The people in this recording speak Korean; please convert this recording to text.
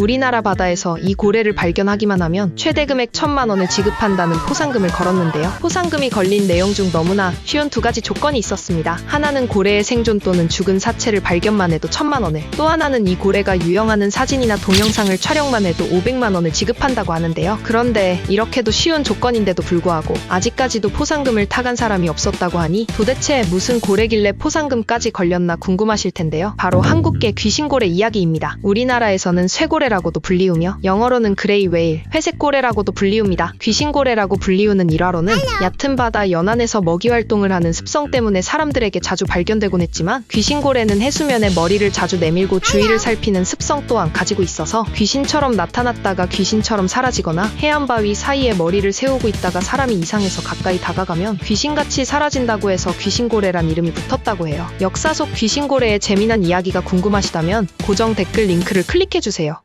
우리나라 바다에서 이 고래를 발견하기만 하면 최대 금액 천만 원을 지급한다는 포상금을 걸었는데요. 포상금이 걸린 내용 중 너무나 쉬운 두 가지 조건이 있었습니다. 하나는 고래의 생존 또는 죽은 사체를 발견만 해도 천만 원을, 또 하나는 이 고래가 유영하는 사진이나 동영상을 촬영만 해도 500만 원을 지급한다고 하는데요. 그런데 이렇게도 쉬운 조건인데도 불구하고 아직까지도 포상금을 타간 사람이 없었다고 하니 도대체 무슨 고래길래 포상금까지 걸렸나 궁금하실 텐데요. 바로 한국계 귀신고래 이야기입니다. 우리나라에서는 쇠고래 라고도 불리우며 영어로는 그레이 웨일, 회색 고래라고도 불리웁니다. 귀신 고래라고 불리우는 일화로는 얕은 바다 연안에서 먹이 활동을 하는 습성 때문에 사람들에게 자주 발견되곤 했지만 귀신 고래는 해수면에 머리를 자주 내밀고 주위를 살피는 습성 또한 가지고 있어서 귀신처럼 나타났다가 귀신처럼 사라지거나 해안 바위 사이에 머리를 세우고 있다가 사람이 이상해서 가까이 다가가면 귀신같이 사라진다고 해서 귀신고래란 이름이 붙었다고 해요. 역사 속 귀신고래의 재미난 이야기가 궁금하시다면 고정 댓글 링크를 클릭해주세요.